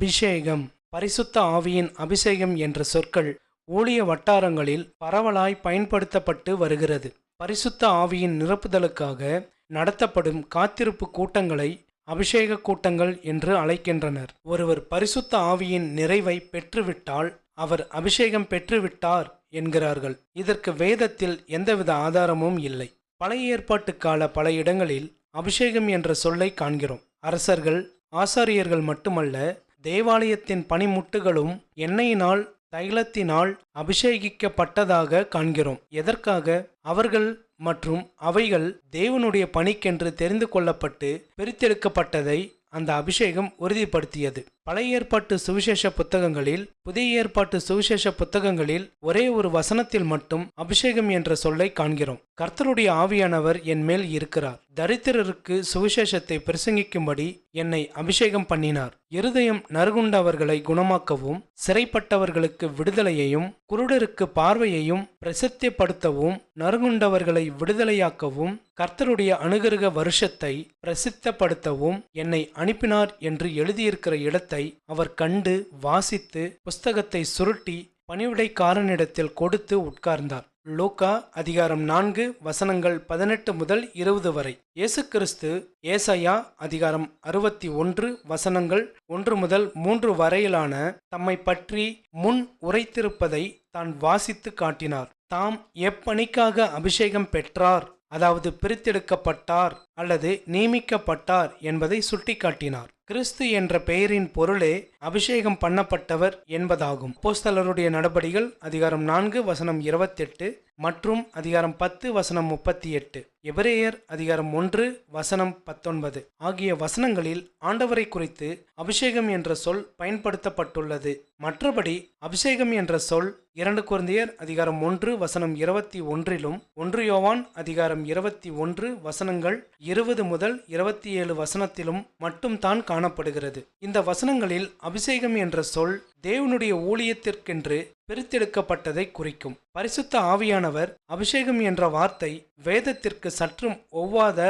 அபிஷேகம் பரிசுத்த ஆவியின் அபிஷேகம் என்ற சொற்கள் ஊழிய வட்டாரங்களில் பரவலாய் பயன்படுத்தப்பட்டு வருகிறது. பரிசுத்த ஆவியின் நிரப்புதலுக்காக நடத்தப்படும் காத்திருப்பு கூட்டங்களை அபிஷேக கூட்டங்கள் என்று அழைக்கின்றனர். ஒருவர் பரிசுத்த ஆவியின் நிறைவை பெற்றுவிட்டால் அவர் அபிஷேகம் பெற்றுவிட்டார் என்கிறார்கள். இதற்கு வேதத்தில் எந்தவித ஆதாரமும் இல்லை. பழைய ஏற்பாட்டு கால பல இடங்களில் அபிஷேகம் என்ற சொல்லை காண்கிறோம். அரசர்கள் ஆசாரியர்கள் மட்டுமல்ல தேவாலயத்தின் பனிமுட்டுகளும் எண்ணெயினால் தைலத்தினால் அபிஷேகிக்கப்பட்டதாக காண்கிறோம். எதற்காக? அவர்கள் மற்றும் அவைகள் தேவனுடைய பணிக்கென்று தெரிந்து கொள்ளப்பட்டு பிரித்தெடுக்கப்பட்டதை அந்த அபிஷேகம் உறுதிப்படுத்தியது. பழைய ஏற்பாட்டு சுவிசேஷ புத்தகங்களில் புதிய ஏற்பாட்டு சுவிசேஷ புத்தகங்களில் ஒரே ஒரு வசனத்தில் மட்டும் அபிஷேகம் என்ற சொல்லை காண்கிறோம். கர்த்தருடைய ஆவியானவர் என் மேல் இருக்கிறார். தரித்திரருக்கு சுவிசேஷத்தை பிரசங்கிக்கும்படி என்னை அபிஷேகம் பண்ணினார். இருதயம் நறுகுண்டவர்களை குணமாக்கவும் சிறைப்பட்டவர்களுக்கு விடுதலையையும் குருடருக்கு பார்வையையும் பிரசித்திப்படுத்தவும் நறுகுண்டவர்களை விடுதலையாக்கவும் கர்த்தருடைய அனுகிரக வருஷத்தை பிரசித்தப்படுத்தவும் என்னை அனுப்பினார் என்று எழுதியிருக்கிற இடத்தை அவர் கண்டு வாசித்து புஸ்தகத்தை சுருட்டி பணிவிடைக்காரனிடத்தில் கொடுத்து உட்கார்ந்தார். லூக்கா அதிகாரம் நான்கு வசனங்கள் பதினெட்டு முதல் இருபது வரை. இயேசு கிறிஸ்து ஏசையா அதிகாரம் அறுபத்தி ஒன்று வசனங்கள் ஒன்று முதல் மூன்று வரையிலான தம்மை பற்றி முன் உரைத்திருப்பதை தான் வாசித்து காட்டினார். தாம் எப்பணிக்காக அபிஷேகம் பெற்றார் அதாவது பிரித்தெடுக்கப்பட்டார் அல்லது நியமிக்கப்பட்டார் என்பதை சுட்டிக்காட்டினார். கிறிஸ்து என்ற பெயரின் பொருளே அபிஷேகம் பண்ணப்பட்டவர் என்பதாகும். போஸ்தலருடைய நடபடிகள் அதிகாரம் நான்கு வசனம் இருபத்தெட்டு மற்றும் அதிகாரம் பத்து வசனம் முப்பத்தி எட்டு எபிரேயர் அதிகாரம் ஒன்று வசனம் பத்தொன்பது. ஆகிய வசனங்களில் ஆண்டவரை குறித்து அபிஷேகம் என்ற சொல் பயன்படுத்தப்பட்டுள்ளது. மற்றபடி அபிஷேகம் என்ற சொல் இரண்டு குழந்தையர் அதிகாரம் ஒன்று வசனம் இருபத்தி ஒன்றிலும் ஒன்று யோவான் அதிகாரம் இருபத்தி ஒன்று வசனங்கள் இருபது முதல் இருபத்தி ஏழு வசனத்திலும் மட்டும் தான் காணப்படுகிறது. இந்த வசனங்களில் அபிஷேகம் என்ற சொல் தேவனுடைய ஊழியத்திற்கென்று பிரித்தெடுக்கப்பட்டதை குறிக்கும். பரிசுத்த ஆவியானவர் அபிஷேகம் என்ற வார்த்தை வேதத்திற்கு சற்றும் ஒவ்வாத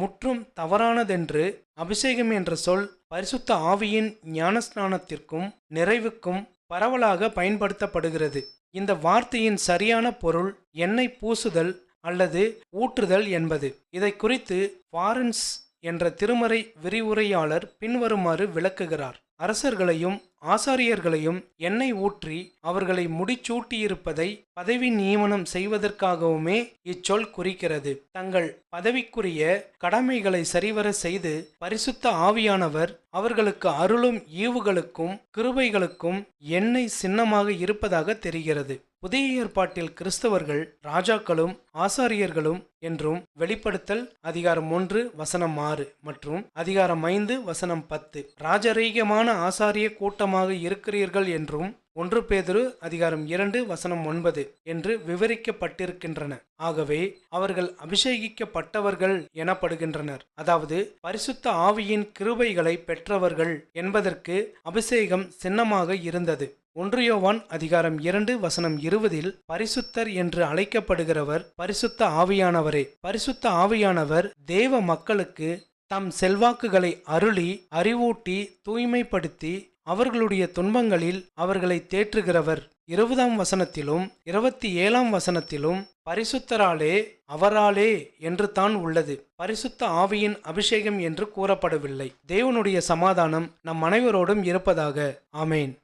முற்றும் தவறானதென்று அபிஷேகம் என்ற சொல் பரிசுத்த ஆவியின் ஞானஸ்நானத்திற்கும் நிறைவுக்கும் பரவலாக பயன்படுத்தப்படுகிறது. இந்த வார்த்தையின் சரியான பொருள் எண்ணெய் பூசுதல் அல்லது ஊற்றுதல் என்பது. இதை குறித்து ஃபாரன்ஸ் என்ற திருமறை விரிவுரையாளர் பின்வருமாறு விளக்குகிறார். அரசர்களையும் ஆசாரியர்களையும் எண்ணெய் ஊற்றி அவர்களை முடிச்சூட்டியிருப்பதை பதவி நியமனம் செய்வதற்காகவுமே இச்சொல் குறிக்கிறது. தங்கள் பதவிக்குரிய கடமைகளை சரிவர செய்து பரிசுத்த ஆவியானவர் அவர்களுக்கு அருளும் ஈவுகளுக்கும் கிருபைகளுக்கும் எண்ணெய் சின்னமாக இருப்பதாக தெரிகிறது. புதிய ஏற்பாட்டில் கிறிஸ்தவர்கள் ராஜாக்களும் ஆசாரியர்களும் என்றும் வெளிப்படுத்தல் அதிகாரம் ஒன்று வசனம் ஆறு மற்றும் அதிகாரம் ஐந்து வசனம் பத்து. ராஜரீகமான ஆசாரிய கூட்டமாக இருக்கிறீர்கள் என்றும் ஒன்று பேதுரு அதிகாரம் இரண்டு வசனம் ஒன்பது என்று விவரிக்கப்பட்டிருக்கின்றன. ஆகவே அவர்கள் அபிஷேகிக்கப்பட்டவர்கள் எனப்படுகின்றனர். அதாவது பரிசுத்த ஆவியின் கிருபைகளை பெற்றவர்கள் என்பதற்கு அபிஷேகம் சின்னமாக இருந்தது. ஒன்றியோவான் அதிகாரம் இரண்டு வசனம் இருபதில் பரிசுத்தர் என்று அழைக்கப்படுகிறவர் பரிசுத்த ஆவியானவரே. பரிசுத்த ஆவியானவர் தேவ மக்களுக்கு தம் செல்வாக்குகளை அருளி அறிவூட்டி தூய்மைப்படுத்தி அவர்களுடைய துன்பங்களில் அவர்களை தேற்றுகிறவர். இருபதாம் வசனத்திலும் இருபத்தி ஏழாம் வசனத்திலும் பரிசுத்தராலே அவராலே என்று தான் உள்ளது. பரிசுத்த ஆவியின் அபிஷேகம் என்று கூறப்படவில்லை. தேவனுடைய சமாதானம் நம் அனைவரோடும் இருப்பதாக. ஆமேன்.